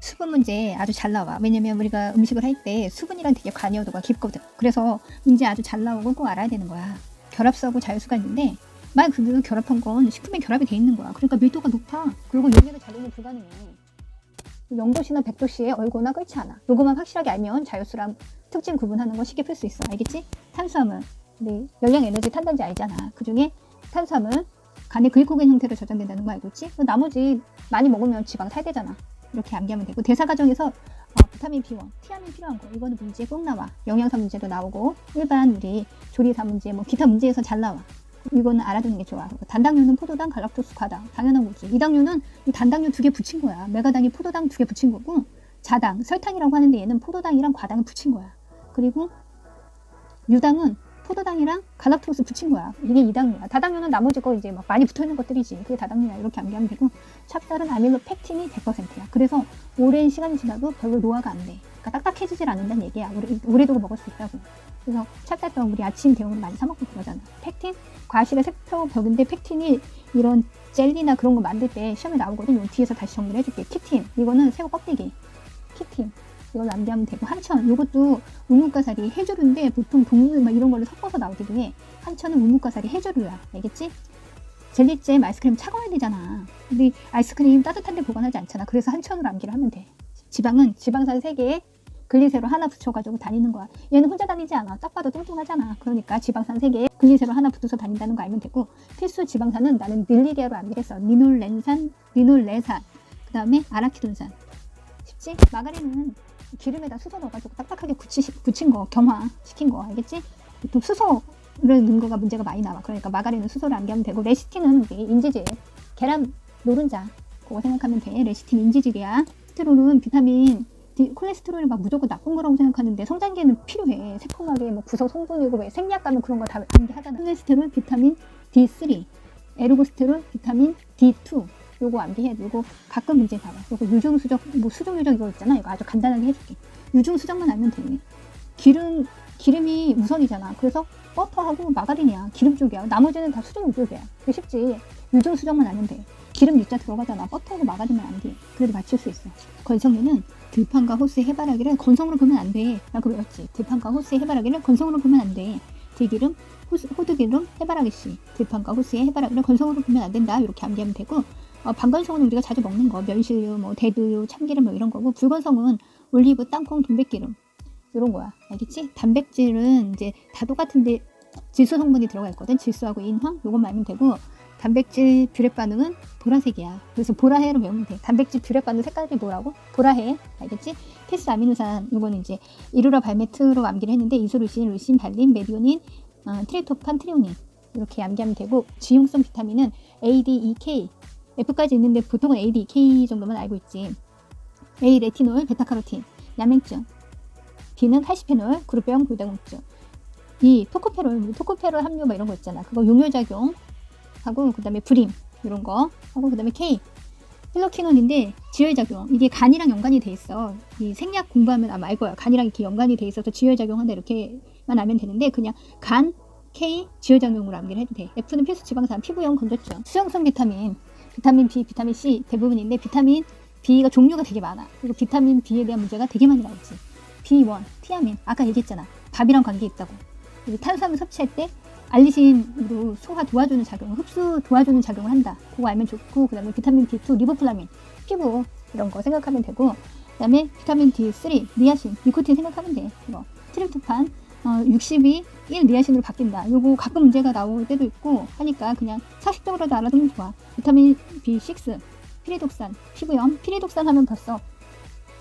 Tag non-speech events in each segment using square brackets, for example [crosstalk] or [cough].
수분 문제 아주 잘 나와. 왜냐면 우리가 음식을 할 때 수분이랑 되게 관여도가 깊거든. 그래서 문제 아주 잘 나오고 꼭 알아야 되는 거야. 결합수하고 자유수가 있는데 만약 그 결합한 건 식품에 결합이 돼 있는 거야. 그러니까 밀도가 높아. 그리고 용해도 작용이 불가능해. 0도씨나 100도씨에 얼거나 끓지 않아. 요거만 확실하게 알면 자유수랑 특징 구분하는 거 쉽게 풀 수 있어. 알겠지? 탄수화물. 우리 열량 에너지 탄단지 알잖아. 그 중에 탄수화물 간의 글코겐 형태로 저장된다는 거 알고 있지? 그 나머지 많이 먹으면 지방 탈되잖아. 이렇게 암기하면 되고 대사 과정에서 어, 비타민 B1, 티아민 필요한 거 이거는 문제에 꼭 나와. 영양사 문제도 나오고 일반 우리 조리사 문제, 뭐 기타 문제에서 잘 나와. 이거는 알아두는 게 좋아. 단당류는 포도당, 갈락토스, 과당. 당연한 거지. 이당류는 이 단당류 두 개 붙인 거야. 메가당이 포도당 두 개 붙인 거고 자당, 설탕이라고 하는데 얘는 포도당이랑 과당을 붙인 거야. 그리고 유당은 포도당이랑 갈락토스 붙인 거야. 이게 이당류야. 다당류는 나머지 거 이제 막 많이 붙어 있는 것들이지. 그게 다당류야. 이렇게 암기하면 되고 찹쌀은 아밀로 펙틴이 100%야. 그래서 오랜 시간이 지나도 별로 노화가 안 돼. 그러니까 딱딱해지질 않는다는 얘기야. 오래도록 먹을 수 있다고. 그래서 찹쌀떡 우리 아침 대용으로 많이 사 먹고 그러잖아. 펙틴 과실의 색소벽인데 펙틴이 이런 젤리나 그런 거 만들 때 시험에 나오거든. 요 뒤에서 다시 정리를 해줄게. 키틴 이거는 새우 껍데기. 키틴 이걸 남기하면 되고 한천 이것도 우뭇가사리 해조류인데 보통 동물 막 이런 걸로 섞어서 나오기도 해. 한천은 우뭇가사리 해조류야. 알겠지? 젤리잼 아이스크림 차가워야 되잖아. 근데 아이스크림 따뜻한 데 보관하지 않잖아. 그래서 한천으로 암기를 하면 돼. 지방은 지방산 3개에 글리세로 하나 붙여가지고 다니는 거야. 얘는 혼자 다니지 않아. 딱 봐도 뚱뚱하잖아. 그러니까 지방산 3개에 글리세로 하나 붙어서 다닌다는 거 알면 되고 필수 지방산은 나는 닐리리아로 암기를 했어. 리놀렌산, 리놀레산, 그 다음에 아라키돈산. 쉽지? 마가린은 기름에다 수소 넣어가지고 딱딱하게 굳히, 굳힌 거, 겸화 시킨 거, 알겠지? 보통 수소를 넣은 거가 문제가 많이 나와. 그러니까 마가린은 수소를 암기하면 되고, 레시틴은 인지질, 계란 노른자, 그거 생각하면 돼. 레시틴 인지질이야. 콜레스테롤은 비타민, 콜레스테롤이 막 무조건 나쁜 거라고 생각하는데 성장기에는 필요해. 세포막에 뭐 부서 성분이고 왜 생리학 가면 그런 거다 암기하잖아. 콜레스테롤, 비타민 D3, 에르고스테롤, 비타민 D2. 요거 암기해. 요거 가끔 문제 나와. 요거 유중 수적, 뭐 수정 유적 이거 있잖아. 이거 아주 간단하게 해줄게. 유중 수정만 알면 돼. 기름 기름이 우선이잖아. 그래서 버터하고 마가린이야. 기름 쪽이야. 나머지는 다 수정 유적이야. 그게 쉽지. 유중 수정만 알면 돼. 기름 유자 들어가잖아. 버터하고 마가린만 안 돼. 그래도 맞출 수 있어. 건성류는 들판과 호스의 해바라기를 건성으로 보면 안 돼. 나 그거 외웠지. 들판과 호스의 해바라기를 건성으로 보면 안 돼. 들기름, 호스, 호두기름, 해바라기씨. 들판과 호스의 해바라기를 건성으로 보면 안 된다. 이렇게 암기하면 되고 어, 반건성은 우리가 자주 먹는 거, 멸실류, 뭐 대두유, 참기름 뭐 이런 거고 불건성은 올리브, 땅콩, 동백기름 이런 거야. 알겠지? 단백질은 이제 다 똑같은데 질소 성분이 들어가 있거든. 질소하고 인황 요것만 알면 되고 단백질 뷰렛 반응은 보라색이야. 그래서 보라해로 외우면 돼. 단백질 뷰렛 반응 색깔이 뭐라고? 보라해. 알겠지? 필수 아미노산 요거는 이제 이루라 발메트로 암기를 했는데 이소루신, 루신, 발린, 메디오닌, 어, 트리토판, 트리오닌 이렇게 암기하면 되고 지용성 비타민은 A, D, E, K F까지 있는데 보통은 A, D, K 정도만 알고 있지. A, 레티놀, 베타카로틴, 야맹증. B는 칼시페놀, 그룹병, 골다공증. 이 토코페롤, 토코페롤 함유 뭐 이런 거 있잖아. 그거 용효작용 하고 그다음에 불임 이런 거 하고 그다음에 K 필로키논인데 지혈작용 이게 간이랑 연관이 돼 있어. 이 생약 공부하면 아마 알 거야. 간이랑 이렇게 연관이 돼 있어서 지혈작용한다 이렇게만 알면 되는데 그냥 간 K 지혈작용으로 암기를 해도 돼. F는 필수 지방산, 피부염, 건조증, 수용성 비타민, 비타민 B, 비타민 C 대부분인데 비타민 B가 종류가 되게 많아. 그리고 비타민 B에 대한 문제가 되게 많이 나오지. B1, 티아민 아까 얘기했잖아. 밥이랑 관계 있다고. 그리고 탄수화물 섭취할 때 알리신으로 소화 도와주는 작용, 흡수 도와주는 작용을 한다. 그거 알면 좋고 그 다음에 비타민 B2, 리보플라민, 피부 이런 거 생각하면 되고 그 다음에 비타민 D3, 니아신, 니코틴 생각하면 돼. 이거 트립토판 어, 60이 1 니아신으로 바뀐다. 요거 가끔 문제가 나올 때도 있고 하니까 그냥 사식적으로도 알아두면 좋아. 비타민 B6, 피리독산, 피부염, 피리독산 하면 벌써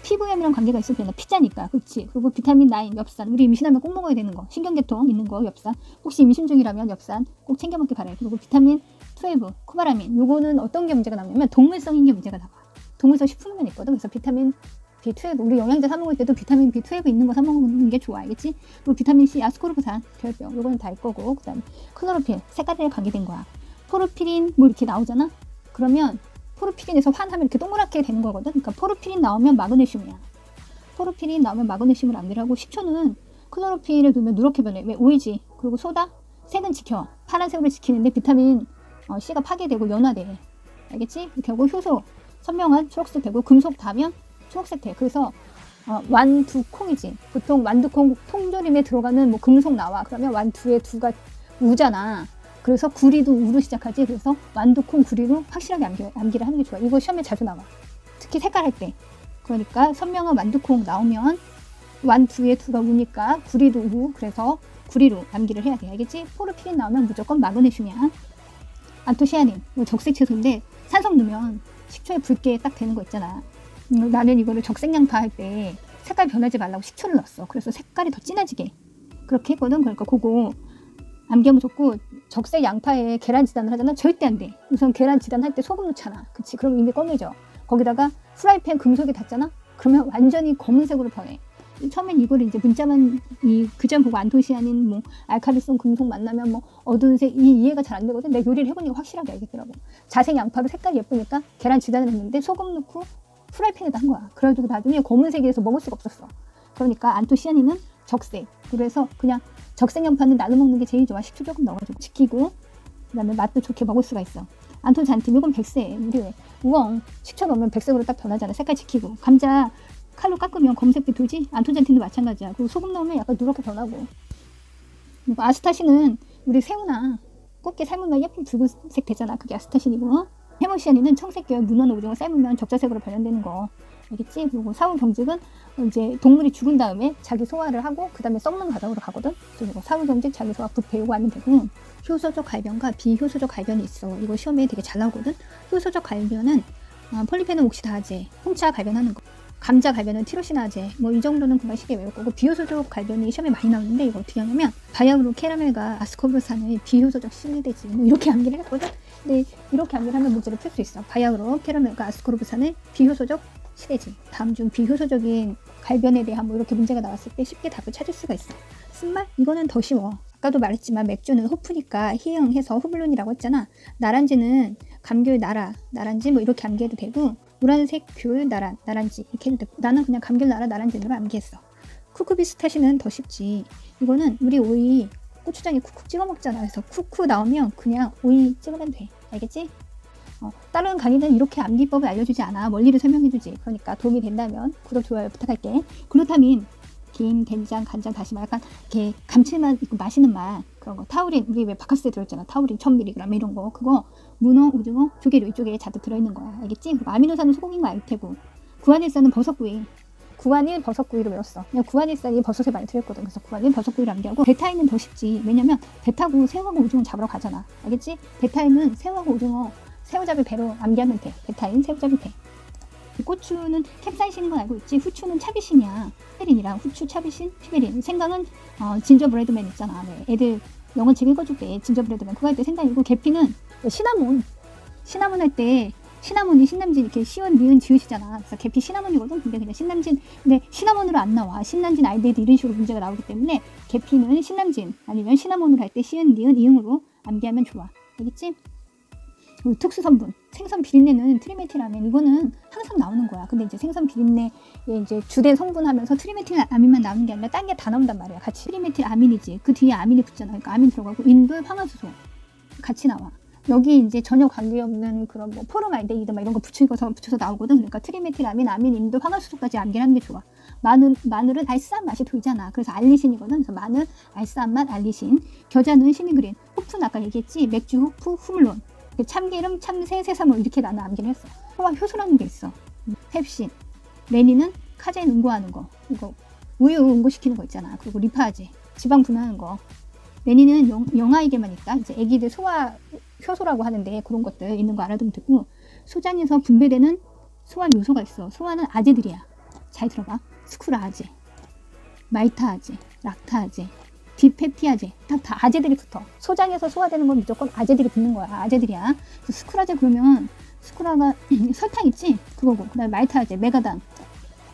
피부염이랑 관계가 있을 때는 피자니까. 그렇지 그리고 비타민 9 엽산. 우리 임신하면 꼭 먹어야 되는 거. 신경계통 있는 거 엽산. 혹시 임신 중이라면 엽산 꼭 챙겨 먹기 바라요 그리고 비타민 12 코바라민. 요거는 어떤 게 문제가 나오냐면 동물성인 게 문제가 나와. 동물성 식품만 있거든. 그래서 비타민 B12 우리 영양제 사 먹을 때도 비타민 B12 있는 거 사 먹는 게 좋아 알겠지 그리고 비타민 C 아스코르브산 결병 요거는 다할 거고 그다음 클로로필 색깔에 관계된 거야 포르피린 뭐 이렇게 나오잖아 그러면 포르피린에서 환하면 이렇게 동그랗게 되는 거거든. 그러니까 포르피린 나오면 마그네슘이야. 포르피린 나오면 마그네슘을 암기를 하고 10초는 클로로필을 두면 누렇게 변해. 왜? 오이지. 그리고 소다? 색은 지켜. 파란색으로 지키는데 비타민 어, C가 파괴되고 연화돼. 알겠지? 하고 효소. 선명한 초록색 되고 금속 다면 초록색 돼. 그래서 어, 완두콩이지. 보통 완두콩 통조림에 들어가는 뭐 금속 나와. 그러면 완두의 두가 우잖아. 그래서 구리도 우로 시작하지. 그래서 완두콩 구리로 확실하게 암기, 암기를 하는 게 좋아. 이거 시험에 자주 나와. 특히 색깔 할 때. 그러니까 선명한 완두콩 나오면 완두의 두가 우니까 구리도 우. 그래서 구리로 암기를 해야 돼. 알겠지? 포르피린 나오면 무조건 마그네슘이야. 안토시아닌, 이거 적색 채소인데 산성 넣으면 식초에 붉게 딱 되는 거 있잖아. 음, 나는 이거를 적색 양파 할 때 색깔 변하지 말라고 식초를 넣었어. 그래서 색깔이 더 진해지게 그렇게 했거든. 그러니까 그거 암기하면 좋고 적색 양파에 계란 지단을 하잖아. 절대 안 돼. 우선 계란 지단 할 때 소금 넣잖아. 그치? 그럼 이미 검해져. 거기다가 프라이팬 금속이 닿잖아. 그러면 완전히 검은색으로 변해. 처음엔 이걸 이제 문자만 이 그전 보고 안토시 아닌 뭐 알칼리성 금속 만나면 뭐 어두운 색 이 이해가 잘 안 되거든. 내가 요리를 해보니까 확실하게 알겠더라고. 자색 양파도 색깔이 예쁘니까 계란 지단을 했는데 소금 넣고 프라이팬에다 한 거야. 그래가지고 나중에 검은색에서 먹을 수가 없었어. 그러니까 안토시아닌은 적색. 그래서 그냥 적색 양파는 나눠 먹는 게 제일 좋아. 식초 조금 넣어가지고 지키고 그다음에 맛도 좋게 먹을 수가 있어. 안토잔틴 이건 백색. 우리 왜 우엉 식초 넣으면 백색으로 딱 변하잖아. 색깔 지키고 감자 칼로 깎으면 검색빛 돌지. 안토잔틴도 마찬가지야. 그리고 소금 넣으면 약간 누렇게 변하고. 아스타신은 우리 새우나 꽃게 삶으면 예쁜 붉은색 되잖아. 그게 아스타신이고. 해머시아닌은 청색 계열 문어나 오징어 삶으면 적자색으로 변형되는 거. 알겠지? 그리고 사후 경직은 이제 동물이 죽은 다음에 자기 소화를 하고 그 다음에 썩는 과정으로 가거든. 그리고 사후 경직 자기 소화 부패 요거 하면 되고 효소적 갈변과 비효소적 갈변이 있어. 이거 시험에 되게 잘 나오거든. 효소적 갈변은 어, 폴리페놀 옥시다제, 홍차 갈변하는 거. 감자 갈변은 티로시나제, 뭐 이 정도는 금방 쉽게 외울 거고 비효소적 갈변이 시험에 많이 나오는데 이거 어떻게 하냐면 바이아그로 캐러멜과 아스코르산의 비효소적 실리데지 뭐 이렇게 암기를 했거든. 근데 이렇게 암기를 하면 문제를 풀 수 있어. 바이아그로 캐러멜과 아스코르산의 비효소적 실리데지. 다음 중 비효소적인 갈변에 대한 뭐 이렇게 문제가 나왔을 때 쉽게 답을 찾을 수가 있어. 쓴말 이거는 더 쉬워. 아까도 말했지만 맥주는 호프니까 희응해서 호불론이라고 했잖아. 나란지는 감귤 나라, 나란지 뭐 이렇게 암기해도 되고 노란색 귤 나란, 나란지 이렇게 해도 되고 나는 그냥 감귤 나라, 나란지로 암기했어. 쿠쿠비스타시는 더 쉽지. 이거는 우리 오이 고추장에 쿡쿡 찍어 먹잖아. 그래서 쿠쿠 나오면 그냥 오이 찍으면 돼. 알겠지? 어, 다른 강의는 이렇게 암기법을 알려주지 않아. 원리를 설명해주지. 그러니까 도움이 된다면 구독, 좋아요 부탁할게. 글루타민, 김, 된장, 간장, 다시마 약간 이렇게 감칠맛 있고 맛있는 맛 그런 거. 타우린 우리 왜 바카스에 들어있잖아. 타우린 1000mg 이런 거. 그거 문어, 오징어, 조개류 이쪽에 자주 들어있는 거야. 알겠지? 그리고 아미노산은 소고기만 알테고 구안일산은 버섯구이. 구안일 버섯구이로 외웠어. 그냥 구안일산이 버섯에 많이 들어있거든. 그래서 구안일 버섯구이를 암기하고 베타인은 더 쉽지. 왜냐면 베타고 새우하고 오징어 잡으러 가잖아. 알겠지? 베타인은 새우하고 오징어 새우잡이 배로 암기하면 돼. 베타인 새우잡이 배. 고추는 캡사이신인 건 알고 있지. 후추는 차비신이야. 피베린이랑 후추, 차비신, 피베린. 생강은 어, 진저브레드맨 있잖아. 왜 애들 영어 책 읽어줄 때 진저브레드맨 그거 할 때 생강이고 계피는 시나몬. 시나몬 할 때 시나몬이 신남진 이렇게 시원 니은 지으시잖아. 그래서 계피 시나몬이거든. 근데 그냥 신남진 근데 시나몬으로 안 나와. 신남진 알데히드 이런 식으로 문제가 나오기 때문에 계피는 신남진 아니면 시나몬으로 할 때 시은 니은 이응으로 암기하면 좋아. 알겠지? 특수 성분 생선 비린내는 트리메틸아민 이거는 항상 나오는 거야. 근데 이제 생선 비린내에 이제 주된 성분 하면서 트리메틸아민만 나오는 게 아니라 딴 게 다 나온단 말이야. 같이 트리메틸아민이지. 그 뒤에 아민이 붙잖아. 그러니까 아민 들어가고 인돌 황화수소 같이 나와. 여기 이제 전혀 관계 없는 그런 뭐 포름알데히드 막 이런 거 붙여서 붙여서 나오거든. 그러니까 트리메틸아민, 아민, 인돌, 황화수소까지 암기하는 게 좋아. 마늘 마늘은 알싸한 맛이 돌잖아. 그래서 알리신이거든. 그래서 마늘, 알싸한 맛, 알리신. 겨자는 시니그린. 호프는 아까 얘기했지. 맥주, 호프, 후물론. 참기름, 참새, 새사물 이렇게 나는 암기를 했어. 소화 효소라는 게 있어. 펩신. 레닌은 카제인 응고하는 거. 이거 우유 응고시키는 거 있잖아. 그리고 리파제. 지방 분해하는 거. 레닌은 영, 영아에게만 있다. 이제 아기들 소화 효소라고 하는데 그런 것들 있는 거 알아두면 되고 소장에서 분배되는 소화 요소가 있어. 소화는 아제들이야. 잘 들어봐. 스쿠라아제, 마이타아제, 락타아제, 디페티아제. 다, 다 아재들이 붙어. 소장에서 소화되는 건 무조건 아재들이 붙는 거야 아재들이야. 스쿠라제 그러면 스쿠라가 [clears throat] 설탕 있지? 그거고. 그다음에 마이타아제 메가당.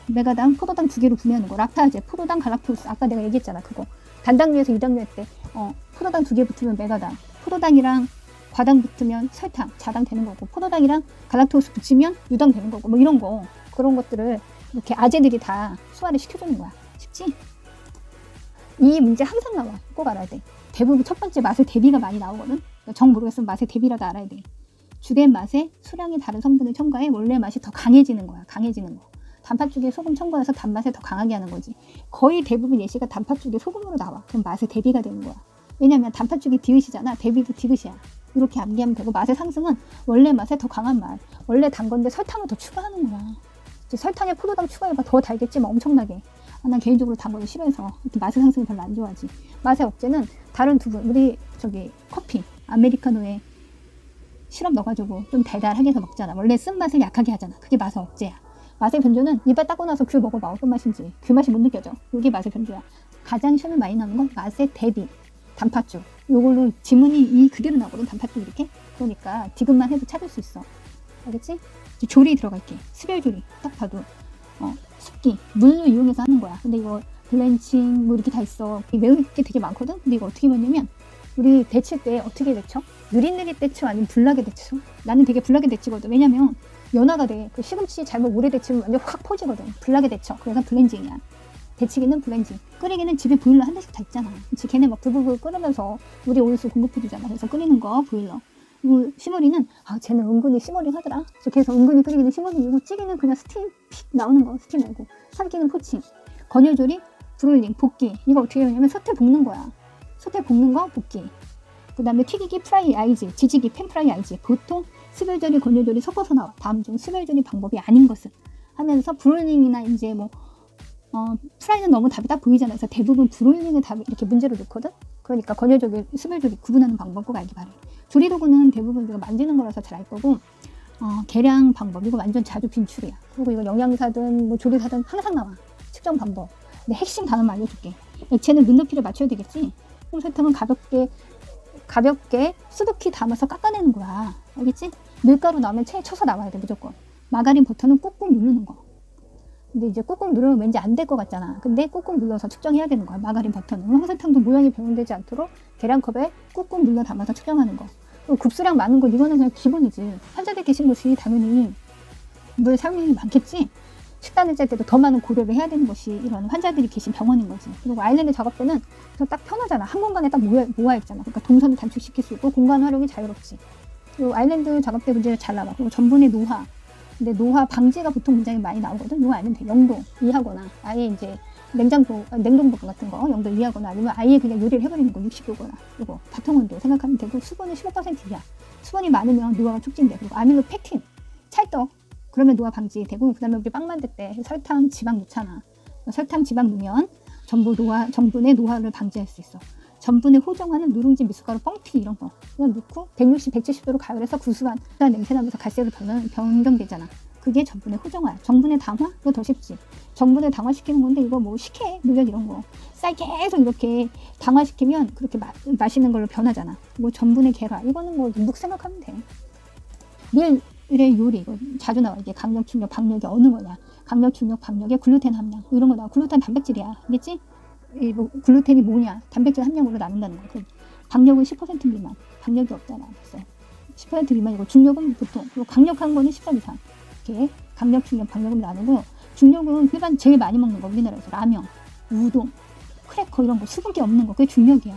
메가당 포도당 두 개로 분해하는 거. 락타아제 포도당 갈락토스. 아까 내가 얘기했잖아 그거. 단당류에서 이당류 할 때 어, 포도당 두 개 붙으면 메가당. 포도당이랑 과당 붙으면 설탕 자당 되는 거고. 포도당이랑 갈락토스 붙이면 유당 되는 거고. 뭐 이런 거. 그런 것들을 이렇게 아재들이 다 소화를 시켜주는 거야. 쉽지? 이 문제 항상 나와. 꼭 알아야 돼. 대부분 첫 번째 맛의 대비가 많이 나오거든. 그러니까 정 모르겠으면 맛의 대비라도 알아야 돼. 주된 맛에 수량이 다른 성분을 첨가해 원래 맛이 더 강해지는 거야. 강해지는 거. 단팥죽에 소금 첨가해서 단맛을 더 강하게 하는 거지. 거의 대부분 예시가 단팥죽에 소금으로 나와. 그럼 맛의 대비가 되는 거야. 왜냐면 단팥죽이 디귿이잖아. 대비도 디귿이야. 이렇게 암기하면 되고 맛의 상승은 원래 맛에 더 강한 맛. 원래 단 건데 설탕을 더 추가하는 거야. 설탕에 포도당 추가해봐 더 달겠지만 엄청나게. 아, 난 개인적으로 단 거를 싫어해서 이렇게 맛의 상승을 별로 안 좋아하지. 맛의 억제는 다른 두 분, 우리 저기 커피, 아메리카노에 시럽 넣어가지고 좀 달달하게 해서 먹잖아. 원래 쓴맛을 약하게 하잖아. 그게 맛의 억제야. 맛의 변조는 입에 닦고 나서 귤 먹어봐. 어떤 맛인지. 그 맛이 못 느껴져. 이게 맛의 변조야. 가장 시험에 많이 나오는 건 맛의 대비. 단팥죽. 요걸로 지문이 이 그대로 나오거든. 단팥죽 이렇게. 그러니까 디귿만 해도 찾을 수 있어. 알겠지? 조리 들어갈게. 수별조리. 딱 봐도. 어, 습기. 물로 이용해서 하는 거야. 근데 이거 블렌칭 뭐 이렇게 다 있어. 매운 게 되게 많거든? 근데 이거 어떻게 먹냐면 우리 데칠 때 어떻게 데쳐? 느릿느릿 데쳐 아니면 불나게 데쳐? 나는 되게 불나게 데치거든. 왜냐면 연화가 돼. 그 시금치 잘못 오래 데치면 완전 확 퍼지거든. 불나게 데쳐. 그래서 블렌징이야. 데치기는 블렌징. 끓이기는 집에 보일러 한 대씩 다 있잖아. 그치? 걔네 막 불불불 끓으면서 우리 온수 공급해주잖아. 그래서 끓이는 거 보일러. 시머리는 아 쟤는 은근히 시머리 하더라. 그래서 은근히 끓이기는 시머리이고 찌개는 그냥 스팀 픽 나오는 거 스팀 말고 삼키는 포칭. 건열조리 브롤링 볶기. 이거 어떻게 하냐면 솥에 볶는 거야. 솥에 볶는 거 볶기. 그 다음에 튀기기 프라이 알지, 지지기 팬 프라이 알지. 보통 스별조리, 건조조리 섞어서 나와. 다음 중 스별조리 방법이 아닌 것은 하면서 브롤링이나 이제 뭐 어, 프라이는 너무 답이 딱 보이잖아요. 그래서 대부분 브롤링을 답 이렇게 문제로 넣거든. 그러니까 건조조리, 스별조리 구분하는 방법 꼭 알기 바래. 조리도구는 대부분 우리가 만지는 거라서 잘 알 거고 어, 계량 방법 이거 완전 자주 빈출이야. 그리고 이거 영양사든 뭐 조리사든 항상 나와. 측정 방법. 근데 핵심 단어만 알려줄게. 액체는 눈 높이를 맞춰야 되겠지. 홍설탕은 가볍게 가볍게 수북히 담아서 깎아내는 거야. 알겠지? 밀가루 나오면 체에 쳐서 나와야 돼 무조건. 마가린 버터는 꾹꾹 누르는 거. 근데 이제 꾹꾹 누르면 왠지 안 될 것 같잖아. 근데 꾹꾹 눌러서 측정해야 되는 거야. 마가린 버터는. 홍설탕도 모양이 변형되지 않도록 계량컵에 꾹꾹 눌러 담아서 측정하는 거. 그리고 급수량 많은 거 이거는 그냥 기본이지. 환자들 계신 곳이 당연히 물 사용량이 많겠지. 식단을 짤 때도 더 많은 고려를 해야 되는 것이 이런 환자들이 계신 병원인 거지. 그리고 아일랜드 작업 때는 딱 편하잖아. 한 공간에 딱 모여, 모아 있잖아. 그러니까 동선을 단축시킬 수 있고 공간 활용이 자유롭지. 그리고 아일랜드 작업 때 문제를 잘 나와. 그리고 전분의 노화. 근데 노화 방지가 보통 굉장히 많이 나오거든. 알면 돼. 영도 이하거나 아예 이제 냉장고, 아, 냉동보관 같은 거 영도 이하거나 아니면 아예 그냥 요리를 해버리는 거 60도거나 이거 바탕 온도 생각하면 되고 수분은 15% 이하. 수분이 많으면 노화가 촉진돼. 그리고 아밀로 팩틴, 찰떡 그러면 노화 방지되고 그다음에 우리 빵 만들 때 설탕, 지방 넣잖아. 설탕, 지방 넣으면 전부 노화, 전분의 노화를 방지할 수 있어. 전분에 호정하는 누룽지, 미숫가루, 뻥튀 이런 거 그냥 넣고 160, 170도로 가열해서 구수한 냄새 나면서 갈색으로 변, 변경되잖아. 그게 전분의 호정화야. 정분의 당화? 이거 더 쉽지. 정분을 당화시키는 건데 이거 뭐 식혜, 물엿 이런 거. 쌀 계속 이렇게 당화시키면 그렇게 마, 맛있는 걸로 변하잖아. 뭐 전분의 계라. 이거는 뭐눅 생각하면 돼. 밀의 요리 이거 자주 나와 이게 강력, 중력, 박력이 어느 거냐. 강력, 중력, 박력의 글루텐 함량 이런 거 나와. 글루텐 단백질이야. 알겠지? 이 뭐, 글루텐이 뭐냐? 단백질 함량으로 나눈다는 거. 그럼 박력은 10% 미만. 박력이 없잖아. 그래서 10% 미만이고 중력은 보통 그리고 강력한 거는 13 이상. 이렇게 강력, 중력, 박력을 나누고 중력은 일반 제일 많이 먹는 거 우리나라에서 라면, 우동, 크래커 이런 거 수분기 없는 거 그게 중력이야.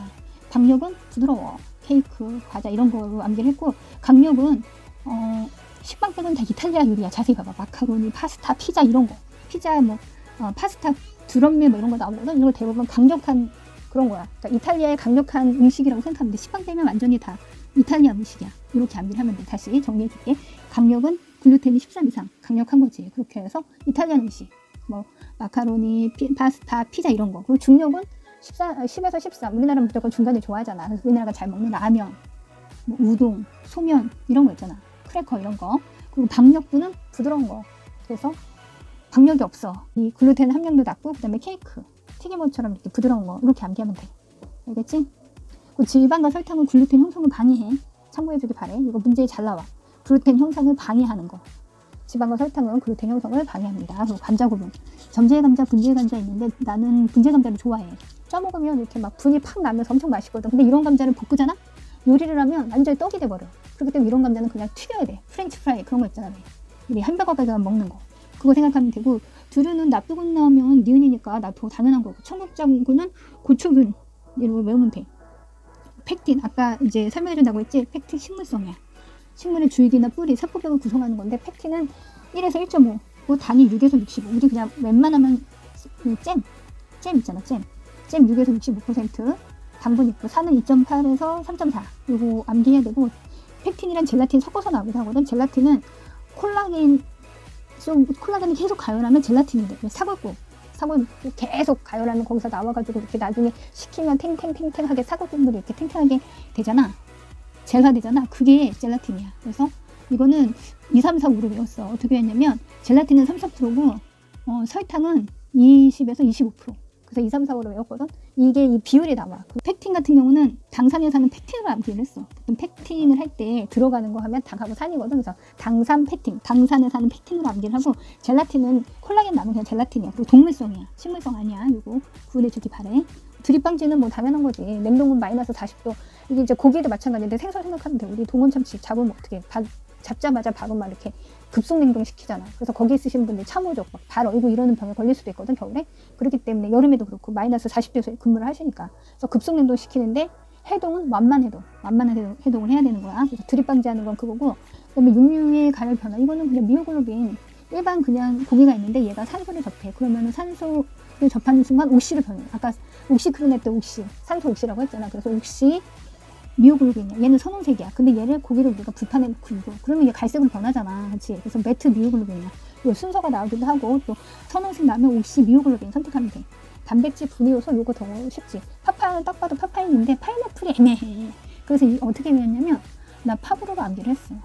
박력은 부드러워. 케이크, 과자 이런 거로 암기를 했고 강력은 어, 식빵들은 다 이탈리아 요리야. 자세히 봐봐. 마카로니, 파스타, 피자 이런 거. 피자 뭐 어, 파스타 두럼밀 뭐 이런 거 나오거든. 이런 거 대부분 강력한 그런 거야. 그러니까 이탈리아의 강력한 음식이라고 생각하는데 식빵 되면 완전히 다 이탈리아 음식이야. 이렇게 암기를 하면 돼. 다시 정리해줄게. 강력은 글루텐이 13 이상 강력한 거지. 그렇게 해서 이탈리안 음식, 뭐 마카로니, 피, 파스타, 피자 이런 거. 그리고 중력은 14, 10에서 13. 우리나라는 무조건 중간에 좋아하잖아. 그래서 우리나라가 잘 먹는 라면, 뭐 우동, 소면 이런 거 있잖아. 크래커 이런 거. 그리고 박력분은 부드러운 거. 그래서 박력이 없어. 이 글루텐 함량도 낮고 그다음에 케이크, 튀김옷처럼 이렇게 부드러운 거 이렇게 암기하면 돼. 알겠지? 그 지방과 설탕은 글루텐 형성을 방해해. 참고해주기 바래. 이거 문제에 잘 나와. 글루텐 형성을 방해하는 거. 지방과 설탕은 글루텐 형성을 방해합니다. 그리고 감자 구분. 점제 감자, 분재 감자 있는데 나는 분재 감자를 좋아해. 쪄먹으면 이렇게 막 분이 팍 나면서 엄청 맛있거든. 근데 이런 감자를 볶으잖아? 요리를 하면 완전히 떡이 돼버려. 그렇기 때문에 이런 감자는 그냥 튀겨야 돼. 프렌치 프라이 그런 거 있잖아. 우리 햄버거에다 먹는 거. 그거 생각하면 되고 두류는 나쁘군 나오면 니은이니까 나쁘고 당연한 거고 청국장군은 고초균 이런 거 외우면 돼. 팩틴 아까 이제 설명해준다고 했지 팩틴 식물성이야. 식물의 줄기나 뿌리, 세포벽을 구성하는 건데 팩틴은 1에서 1.5그 당이 6에서 65. 우리 그냥 웬만하면 그 잼, 잼 있잖아, 잼. 잼 6에서 65%, 당분 있고, 산은 2.8에서 3.4. 요거 암기해야 되고, 팩틴이랑 젤라틴 섞어서 나오기도 하거든. 젤라틴은 콜라겐, 좀 콜라겐이 계속 가열하면 젤라틴이 돼. 사골국. 사골 계속 가열하면 거기서 나와가지고 이렇게 나중에 식히면 탱탱탱탱하게 사골국물이 이렇게 탱탱하게 되잖아. 젤화되잖아. 그게 젤라틴이야. 그래서 이거는 2, 3, 4, 5로 외웠어. 어떻게 했냐면 젤라틴은 3, 4%고 어, 설탕은 20에서 25%. 그래서 2, 3, 4, 5로 외웠거든. 이게 이 비율이 나와. 그 팩틴 같은 경우는 당산에서는 팩틴으로 암기를 했어. 보통 팩틴을 할 때 들어가는 거 하면 당하고 산이거든. 그래서 당산 팩틴, 당산에 사는 팩틴으로 암기를 하고 젤라틴은 콜라겐 남은 그냥 젤라틴이야. 그리고 동물성이야. 식물성 아니야. 이거 구분해주기 바래. 드립방지는 뭐 당연한 거지. 냉동은 마이너스 40도. 이게 이제 고기도 마찬가지인데 생선 생각하면 돼. 우리 동원 참치 잡으면 어떻게 밥 잡자마자 바로 막 이렇게 급속 냉동 시키잖아. 그래서 거기 있으신 분들 참호족 막발 얼고 이러는 병에 걸릴 수도 있거든 겨울에. 그렇기 때문에 여름에도 그렇고 마이너스 40도에서 근무를 하시니까. 그래서 급속 냉동 시키는데 해동은 완만 해동, 완만한 해동, 해동을 해야 되는 거야. 그래서 드립 방지하는 건 그거고. 그다음에 육류의 가열 변화. 이거는 그냥 미오글로빈 일반 그냥 고기가 있는데 얘가 산소를 접해. 그러면은 산소를 접하는 순간 옥시를 변해. 아까 옥시 크로넷 때 옥시, 산소 옥시라고 했잖아. 그래서 옥시 미오글로빈이야. 얘는 선홍색이야. 근데 얘를 고기를 우리가 불판에 놓고 익어. 그러면 얘 갈색으로 변하잖아. 그렇지? 그래서 매트 미오글로빈이야. 요 순서가 나오기도 하고 또 선홍색 나면 옥시 미오글로빈 선택하면 돼. 단백질 분해 요소 요거 더 쉽지. 파파야는 딱 봐도 파파인인데 파인애플이 애매해. 그래서 이 어떻게 배웠냐면 나 파브로로 암기를 했어.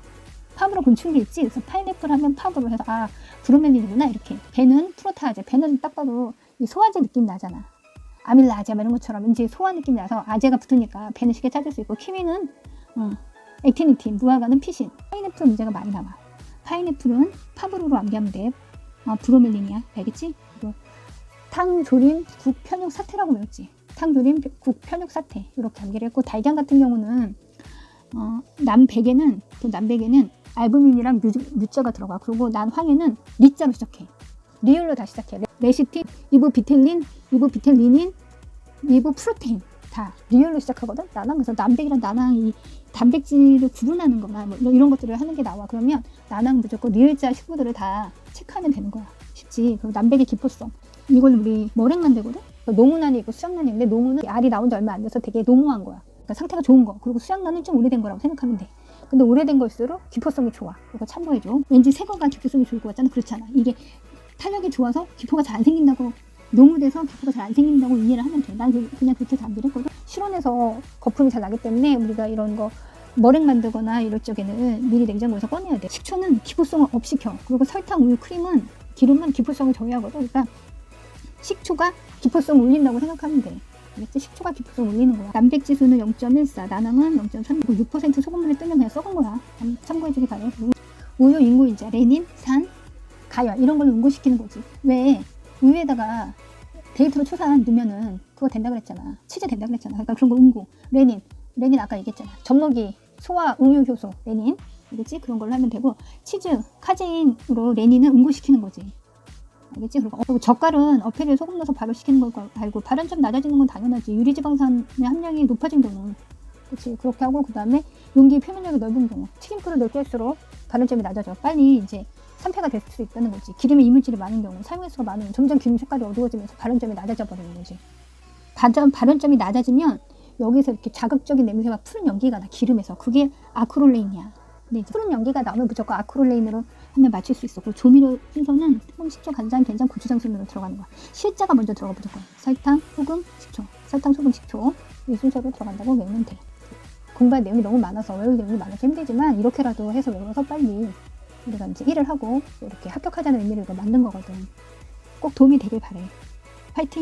파브로 곤충기 있지? 그래서 파인애플 하면 파브로 해서 아 브로멜린이구나 이렇게. 배는 프로타아제. 배는 딱 봐도 이 소화제 느낌 나잖아. 아밀라제 뭐 이런 것처럼 왠지 소화 느낌 나서 아제가 붙으니까 배는 쉽게 찾을 수 있고 키위는 어, 액티니틴, 무화과는 피신. 파인애플 문제가 많이 나와. 파인애플은 파브로로 암기하면 돼. 어, 브로멜린이야. 알겠지? 그리고 탕조림 국 편육 사태라고 배웠지. 탕조림 국 편육 사태 이렇게 암기를 했고 달걀 같은 경우는 어, 남백에는 또 남백에는 알부민이랑 뮤, 뮤자가 들어가. 그리고 난 황에는 리자로 시작해. 리을로 다시 시작해. 레시틴, 이부비텔린, 이부비텔리닌, 이부프로테인 다 리을로 시작하거든. 나랑 그래서 남백이랑 나랑 이 단백질을 구분하는 거나 뭐 이런- 것들을 하는 게 나와. 그러면 나랑 무조건 리을자 식구들을 다 체크하면 되는 거야. 쉽지. 그리고 남백의 기포성. 이걸 우리 머랭 만들거든. 그러니까 노무난이 있고 수양난이 있는데 노무는 알이 나온 지 얼마 안 돼서 되게 노무한 거야. 그러니까 상태가 좋은 거. 그리고 수양난은 좀 오래된 거라고 생각하면 돼. 근데 오래된 걸수록 기포성이 좋아. 이거 참고해줘. 왠지 새 거가 기포성이 좋을 것 같잖아. 그렇지 않아. 이게 탄력이 좋아서 기포가 잘 안 생긴다고 노무돼서 기포가 잘 안 생긴다고 이해를 하면 돼. 난 그- 그냥 그렇게 담비를 했거든. 실온에서 거품이 잘 나기 때문에 우리가 이런 거 머랭 만들거나 이럴 적에는 미리 냉장고에서 꺼내야 돼. 식초는 기포성을 업시켜. 그리고 설탕, 우유, 크림은 기름은 기포성을 저해하거든. 그러니까 식초가 기포성을 올린다고 생각하면 돼. 식초가 기포성 을 올리는 거야. 단백질수는 0.14, 나낭은 0.3, 6% 소금물에 뜨면 그냥 썩은 거야. 참- 참고해주기 바래. 우유, 인구인자, 레닌, 산, 가열 이런 걸 응고시키는 거지. 왜 우유에다가 데이터로 초산 넣으면은 그거 된다 그랬잖아. 치즈 된다 그랬잖아. 그러니까 그런 거 응고. 레닌, 레닌 아까 얘기했잖아. 젖먹이, 소화, 응유 효소, 레닌. 알겠지? 그런 걸로 하면 되고 치즈, 카제인으로 레닌은 응고시키는 거지. 알겠지? 그리고, 어, 젓갈은 어패를 소금 넣어서 발효시키는 걸 알고 발효 좀 낮아지는 건 당연하지. 유리지방산의 함량이 높아진 경우. 그렇지. 그렇게 하고 그 다음에 용기 표면력이 넓은 경우. 튀김가루 넓게 할수록 발효점이 낮아져. 빨리 이제 산패가 될 수 있다는 거지. 기름에 이물질이 많은 경우, 사용 횟수가 많으면 점점 기름 색깔이 어두워지면서 발효점이 낮아져 버리는 거지. 발효, 발효점이 낮아지면 여기서 이렇게 자극적인 냄새가 푸른 연기가 나 기름에서 그게 아크롤레인이야. 근데 푸른 연기가 나오면 무조건 아크롤레인으로 하면 맞출 수 있어. 그리고 조미료 순서는 소금, 식초, 간장, 된장, 고추장 순으로 들어가는 거야. 실자가 먼저 들어가 무조건. 설탕, 소금, 식초. 설탕, 소금, 식초. 이 순서로 들어간다고 외우면 돼. 공부할 내용이 너무 많아서 외울 내용이 많아서 힘들지만 이렇게라도 해서 외워서 빨리 우리가 이제 일을 하고 이렇게 합격하자는 의미로 이거 만든 거거든. 꼭 도움이 되길 바래. 파이팅!